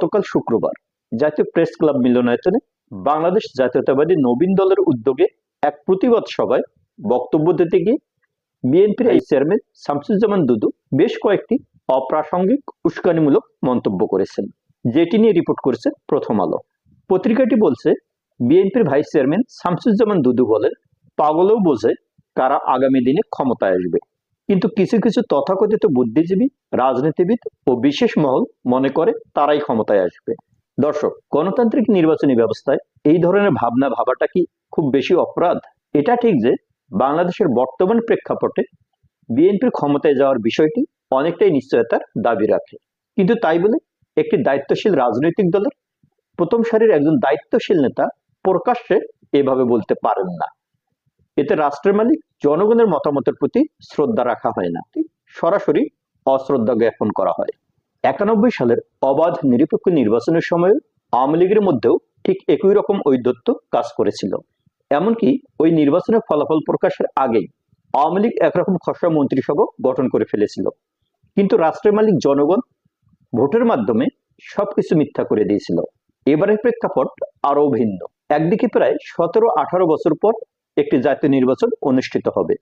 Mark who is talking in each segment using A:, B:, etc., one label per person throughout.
A: গতকাল শুক্রবার জাতীয় প্রেস ক্লাব মিলনায়তনে বাংলাদেশ জাতীয়তাবাদী নবীন দলের উদ্যোগে এক প্রতিবাদ সভায় বক্তব্য দিতে গিয়ে বিএনপির এই চেয়ারম্যান শামসুজ্জামান দুদু বেশ কয়েকটি অপ্রাসঙ্গিক উস্কানিমূলক মন্তব্য করেছেন, যেটি নিয়ে রিপোর্ট করেছে প্রথম আলো। পত্রিকাটি বলছে, বিএনপির ভাইস চেয়ারম্যান শামসুজ্জামান দুদু বলেন, পাগলেও বোঝে কারা আগামী দিনে ক্ষমতায় আসবে। কিন্তু কিছু কিছু তথাকথিত বুদ্ধিজীবী, রাজনীতিবিদ ও বিশেষ মহল মনে করে তারাই ক্ষমতায় আসবে। দর্শক, গণতান্ত্রিক নির্বাচনী ব্যবস্থায় এই ধরনের ভাবনা ভাবাটা কি খুব বেশি অপরাধ? এটা ঠিক যে বাংলাদেশের বর্তমান প্রেক্ষাপটে বিএনপির ক্ষমতায় যাওয়ার বিষয়টি অনেকটাই নিশ্চয়তার দাবি রাখে। কিন্তু তাই বলে একটি দায়িত্বশীল রাজনৈতিক দলের প্রথম সারির একজন দায়িত্বশীল নেতা প্রকাশ্যে এভাবে বলতে পারেন না। এতে রাষ্ট্রের মালিক জনগণের মতামতের প্রতি শ্রদ্ধা রাখা হয় না। সরাসরি অশ্রদ্ধা জ্ঞাপন করা হয়। একানব্বই সালের অবাধ নিরপেক্ষ নির্বাচনের সময় আওয়ামী লীগের মধ্যেও ঠিক একই রকম ঔদ্ধত্য কাজ করেছিল। এমনকি ওই নির্বাচনের ফলাফল প্রকাশের আগেই আওয়ামী লীগ একরকম খসড়া মন্ত্রিসভা গঠন করে ফেলেছিল। কিন্তু রাষ্ট্রের মালিক জনগণ ভোটের মাধ্যমে সবকিছু মিথ্যা করে দিয়েছিল। এবারের প্রেক্ষাপট আরও ভিন্ন। একদিকে প্রায় সতেরো আঠারো বছর পর একটি জাতীয় নির্বাচন অনুষ্ঠিত হবে।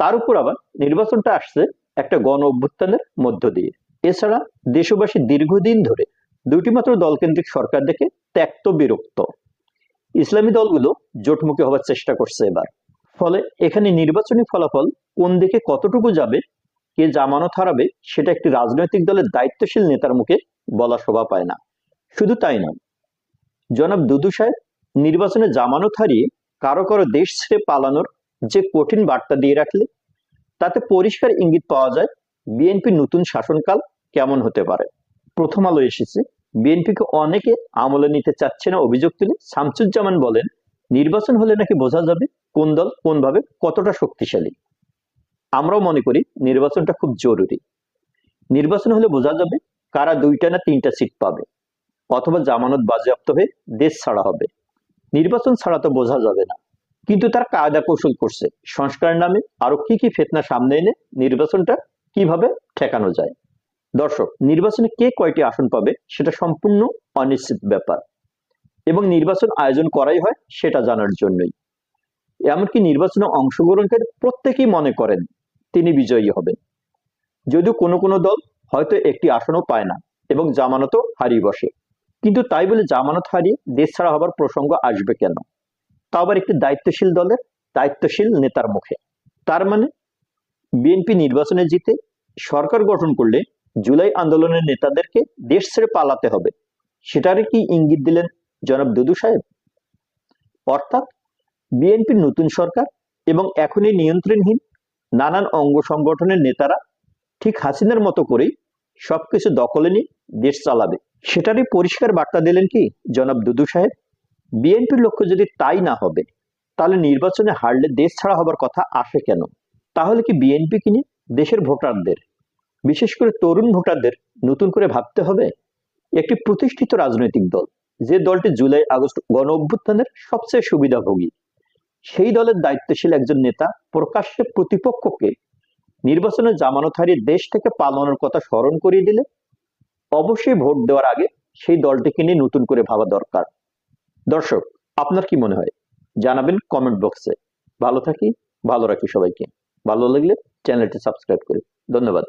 A: তার উপর আবার নির্বাচনটা আসছে একটা গণ অভ্যুত্থানের মধ্য দিয়ে। এছাড়া দেশবাসী দীর্ঘদিন ধরে দুটি মাত্র দলকেন্দ্রিক সরকার দেখে ত্যক্ত বিরক্ত। ইসলামী দলগুলো জোটমুখী হওয়ার চেষ্টা করছে এবার। ফলে এখানে নির্বাচনী ফলাফল কোন দিকে কতটুকু যাবে, কে জামানত হারাবে, সেটা একটি রাজনৈতিক দলের দায়িত্বশীল নেতার মুখে বলা শোভা পায় না। শুধু তাই নয়, জনাব দুদু সাহেব নির্বাচনে জামানত হারিয়ে কারও কারও দেশ ছেড়ে পালানোর যে কঠিন বার্তা দিয়ে রাখলে, তাতে পরিষ্কার ইঙ্গিত পাওয়া যায় বিএনপি নতুন শাসনকাল কেমন হতে পারে। প্রথম আলো এসেছে, বিএনপিকে অনেকে আমলে নিতে চাচ্ছে না অভিযোগ তুলে শামসুজ্জামান বলেন, নির্বাচন হলে নাকি বোঝা যাবে কোন দল কোনভাবে কতটা শক্তিশালী। আমরাও মনে করি নির্বাচনটা খুব জরুরি। নির্বাচন হলে বোঝা যাবে কারা দুইটা না তিনটা সিট পাবে, অথবা জামানত বাজেয়াপ্ত হয়ে দেশ ছাড়া হবে। নির্বাচন ছাড়া তো বোঝা যাবে না। কিন্তু তার কায়দা কৌশল করছে। সংস্কার নামে আরও কি কি ফেতনা সামনে এনে নির্বাচনটা কীভাবে ঠেকানো যায়? দর্শক, নির্বাচনে কে কয়টি আসন পাবে সেটা সম্পূর্ণ অনিশ্চিত ব্যাপার। এবং নির্বাচন আয়োজন করাই হয় সেটা জানার জন্যই। এমনকি নির্বাচনে অংশগ্রহণকারী প্রত্যেকেই মনে করেন তিনি বিজয়ী হবেন। যদিও কোনো কোনো দল হয়তো একটি আসনও পায় না এবং জামানতও হারিয়ে বসে। কিন্তু তাই বলে জামানত হারিয়ে দেশ ছাড়া হবার প্রসঙ্গ আসবে কেন? তা আবার একটি দায়িত্বশীল দলের দায়িত্বশীল নেতার মুখে। তার মানে বিএনপি নির্বাচনে জিতে সরকার গঠন করলে জুলাই আন্দোলনের নেতাদেরকে দেশ ছেড়ে পালাতে হবে। সেটারই কি ইঙ্গিত দিলেন জনাব দুদু সাহেব? অর্থাৎ বিএনপির নতুন সরকার এবং এখনই নিয়ন্ত্রণহীন নানান অঙ্গ সংগঠনের নেতারা ঠিক হাসিনার মতো করেই সবকিছু দখলে নিয়ে দেশ চালাবে। সেটারই পরিষ্কার বার্তা দিলেন কি জনাব দুদু সাহেব? বিএনপির লক্ষ্য যদি তাই না হবে, তাহলে নির্বাচনে হারলে দেশ ছাড়া হবার কথা আসে কেন? তাহলে কি বিএনপি কিনে দেশের ভোটারদের, বিশেষ করে তরুণ ভোটারদের নতুন করে ভাবতে হবে? একটি প্রতিষ্ঠিত রাজনৈতিক দল, যে দলটি জুলাই আগস্ট গণ অভ্যুত্থানের সবচেয়ে সুবিধাভোগী, সেই দলের দায়িত্বশীল একজন নেতা প্রকাশ্যে প্রতিপক্ষকে নির্বাচনে জামানত হারিয়ে দেশ থেকে পালানোর কথা স্মরণ করিয়ে দিলে অবশ্যই ভোট দেওয়ার আগে সেই দলটিকে নিয়ে নতুন করে ভাবা দরকার। দর্শক, আপনার কি মনে হয়? জানাবেন কমেন্ট বক্সে ভালো থাকি, ভালো রাখি সবাইকে। ভালো লাগলে চ্যানেলটি সাবস্ক্রাইব করি ধন্যবাদ।